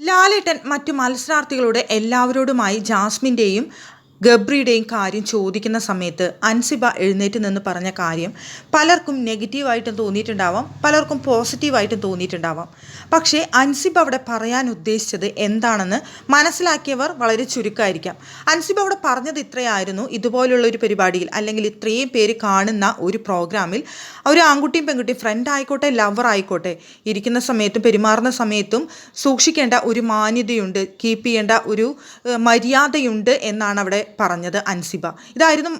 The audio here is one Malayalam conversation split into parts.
ലാലേട്ടൻ മറ്റു മത്സരാർത്ഥികളുടെ എല്ലാവരോടുമായി ജാസ്മിന്റെയും ഗബ്രിയുടെയും കാര്യം ചോദിക്കുന്ന സമയത്ത് അൻസിബ എഴുന്നേറ്റ് നിന്ന് പറഞ്ഞ കാര്യം പലർക്കും നെഗറ്റീവായിട്ടും തോന്നിയിട്ടുണ്ടാവാം പലർക്കും പോസിറ്റീവായിട്ടും തോന്നിയിട്ടുണ്ടാവാം. പക്ഷേ അൻസിബ അവിടെ പറയാൻ ഉദ്ദേശിച്ചത് എന്താണെന്ന് മനസ്സിലാക്കിയവർ വളരെ ചുരുക്കമായിരിക്കാം. അൻസിബ അവിടെ പറഞ്ഞത് ഇത്രയായിരുന്നു ഇതുപോലുള്ള ഒരു പരിപാടിയിൽ അല്ലെങ്കിൽ ഇത്രയും പേര് കാണുന്ന ഒരു പ്രോഗ്രാമിൽ ഒരു ആൺകുട്ടിയും പെൺകുട്ടിയും ഫ്രണ്ട് ആയിക്കോട്ടെ ലവർ ആയിക്കോട്ടെ ഇരിക്കുന്ന സമയത്തും പെരുമാറുന്ന സമയത്തും സൂക്ഷിക്കേണ്ട ഒരു മാന്യതയുണ്ട് കീപ്പ് ചെയ്യേണ്ട ഒരു മര്യാദയുണ്ട് എന്നാണ് അവിടെ പറഞ്ഞത് അൻസിബ. ഇതായിരുന്നു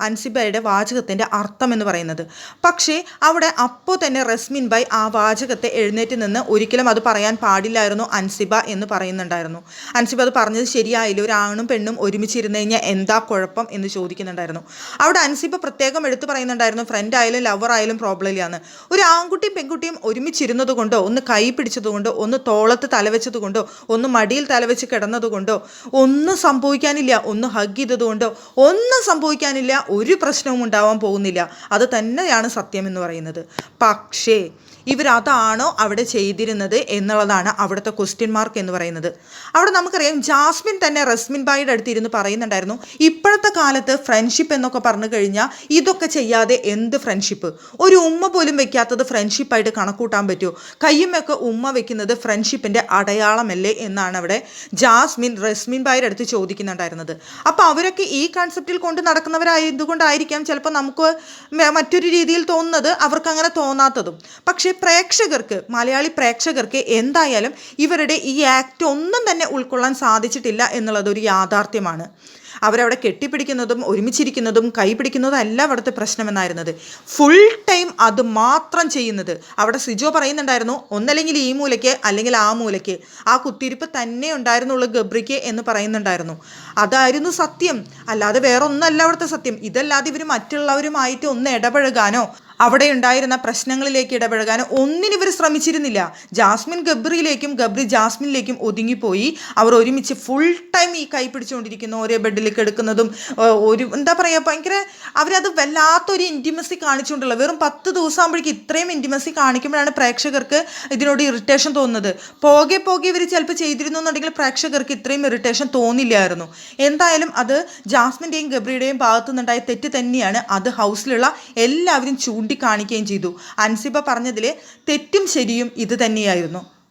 അൻസിബയുടെ വാചകത്തിന്റെ അർത്ഥം എന്ന് പറയുന്നത്. പക്ഷേ അവിടെ അപ്പോൾ തന്നെ റസ്മിൻ ബൈ ആ വാചകത്തെ എഴുന്നേറ്റ് നിന്ന് ഒരിക്കലും അത് പറയാൻ പാടില്ലായിരുന്നു അൻസിബ എന്ന് പറയുന്നുണ്ടായിരുന്നു. അൻസിബ അത് പറഞ്ഞത് ശരിയായില്ല? ഒരു ആണും പെണ്ണും ഒരുമിച്ചിരുന്ന് കഴിഞ്ഞാൽ എന്താ കുഴപ്പം എന്ന് ചോദിക്കുന്നുണ്ടായിരുന്നു. അവിടെ അൻസിബ പ്രത്യേകം എടുത്തു പറയുന്നുണ്ടായിരുന്നു ഫ്രണ്ട് ആയാലും ലവർ ആയാലും പ്രോബ്ലം ഇല്ലാന്ന്. ഒരു ആൺകുട്ടിയും പെൺകുട്ടിയും ഒരുമിച്ചിരുന്നത് കൊണ്ടോ ഒന്ന് കൈ പിടിച്ചത് കൊണ്ടോ ഒന്ന് തോളത്ത് തലവെച്ചത് കൊണ്ടോ ഒന്ന് മടിയിൽ തലവെച്ച് കിടന്നത് കൊണ്ടോ ഒന്നും സംഭവിക്കാനില്ല. ഒന്ന് ഹഗ് ചെയ്തത് കൊണ്ടോ ഒന്നും സംഭവിക്കാനില്ല ഒരു പ്രശ്നവും ഉണ്ടാവാൻ പോകുന്നില്ല. അത് തന്നെയാണ് സത്യം എന്ന് പറയുന്നത്. പക്ഷേ ഇവരതാണോ അവിടെ ചെയ്തിരുന്നത് എന്നുള്ളതാണ് അവിടുത്തെ ക്വസ്റ്റ്യൻ മാർക്ക് എന്ന് പറയുന്നത്. അവിടെ നമുക്കറിയാം ജാസ്മിൻ തന്നെ റസ്മിൻ ബായിയുടെ അടുത്ത് ഇരുന്ന് പറയുന്നുണ്ടായിരുന്നു ഇപ്പോഴത്തെ കാലത്ത് ഫ്രണ്ട്ഷിപ്പ് എന്നൊക്കെ പറഞ്ഞു കഴിഞ്ഞാൽ ഇതൊക്കെ ചെയ്യാതെ എന്ത് ഫ്രണ്ട്ഷിപ്പ് ഒരു ഉമ്മ പോലും വെക്കാത്തത് ഫ്രണ്ട്ഷിപ്പായിട്ട് കണക്കൂട്ടാൻ പറ്റുമോ കയ്യുമൊക്കെ ഉമ്മ വെക്കുന്നത് ഫ്രണ്ട്ഷിപ്പിന്റെ അടയാളമല്ലേ എന്നാണ് അവിടെ ജാസ്മിൻ റസ്മിൻ ബായിയുടെ അടുത്ത് ചോദിക്കുന്നുണ്ടായിരുന്നത്. അപ്പോൾ അവരൊക്കെ ഈ കൺസെപ്റ്റിൽ കൊണ്ട് നടക്കുന്നവരായതുകൊണ്ടായിരിക്കാം ചിലപ്പോൾ നമുക്ക് മറ്റൊരു രീതിയിൽ തോന്നുന്നത് അവർക്ക് അങ്ങനെ തോന്നാത്തതും. പക്ഷേ പ്രേക്ഷകർക്ക് മലയാളി പ്രേക്ഷകർക്ക് എന്തായാലും ഇവരുടെ ഈ ആക്ട് ഒന്നും തന്നെ ഉൾക്കൊള്ളാൻ സാധിച്ചിട്ടില്ല എന്നുള്ളത് ഒരു യാഥാർത്ഥ്യമാണ്. അവരവിടെ കെട്ടിപ്പിടിക്കുന്നതും ഒരുമിച്ചിരിക്കുന്നതും കൈപിടിക്കുന്നതും അല്ല അവിടുത്തെ പ്രശ്നമെന്നായിരുന്നത്. ഫുൾ ടൈം അത് മാത്രം ചെയ്യുന്നത്. അവിടെ സിജോ പറയുന്നുണ്ടായിരുന്നു ഒന്നല്ലെങ്കിൽ ഈ മൂലയ്ക്ക് അല്ലെങ്കിൽ ആ മൂലയ്ക്ക്. ആ കുത്തിരിപ്പ് തന്നെ ഉണ്ടായിരുന്നുള്ളൂ ഗബ്രിക്ക് എന്ന് പറയുന്നുണ്ടായിരുന്നു. അതായിരുന്നു സത്യം. അല്ലാതെ വേറൊന്നല്ല അവിടുത്തെ സത്യം. ഇതല്ലാതെ ഇവർ മറ്റുള്ളവരുമായിട്ട് ഒന്ന് ഇടപഴകാനോ അവിടെ ഉണ്ടായിരുന്ന പ്രശ്നങ്ങളിലേക്ക് ഇടപഴകാൻ ഒന്നിനും ഇവർ ശ്രമിച്ചിരുന്നില്ല. ജാസ്മിൻ ഗബ്രിയിലേക്കും ഗബ്രി ജാസ്മിനിലേക്കും ഒതുങ്ങിപ്പോയി. അവർ ഒരുമിച്ച് ഫുൾ ടൈം ഈ കൈ പിടിച്ചുകൊണ്ടിരിക്കുന്നു ഒരേ ബെഡിൽ കിടക്കുന്നതും ഒരു എന്താ പറയുക ഭയങ്കര അവരത് വല്ലാത്തൊരു ഇന്റിമസി കാണിച്ചുകൊണ്ടുള്ള വെറും പത്ത് ദിവസം ആകുമ്പോഴേക്കും ഇത്രയും ഇന്റിമസി കാണിക്കുമ്പോഴാണ് പ്രേക്ഷകർക്ക് ഇതിനോട് ഇറിറ്റേഷൻ തോന്നുന്നത്. പോകെ പോകെ ഇവർ ചിലപ്പോൾ ചെയ്തിരുന്നു എന്നുണ്ടെങ്കിൽ പ്രേക്ഷകർക്ക് ഇത്രയും ഇറിറ്റേഷൻ തോന്നില്ലായിരുന്നു. എന്തായാലും അത് ജാസ്മിന്റെയും ഗബ്രിയുടെയും ഭാഗത്തു നിന്നുണ്ടായ തെറ്റ് തന്നെയാണ്. അത് ഹൗസിലുള്ള എല്ലാവരും ചൂണ്ടിക്കാണിക്കുകയും ചെയ്തു. അൻസിബ പറഞ്ഞതിലെ തെറ്റും ശരിയും ഇത് തന്നെയായിരുന്നു.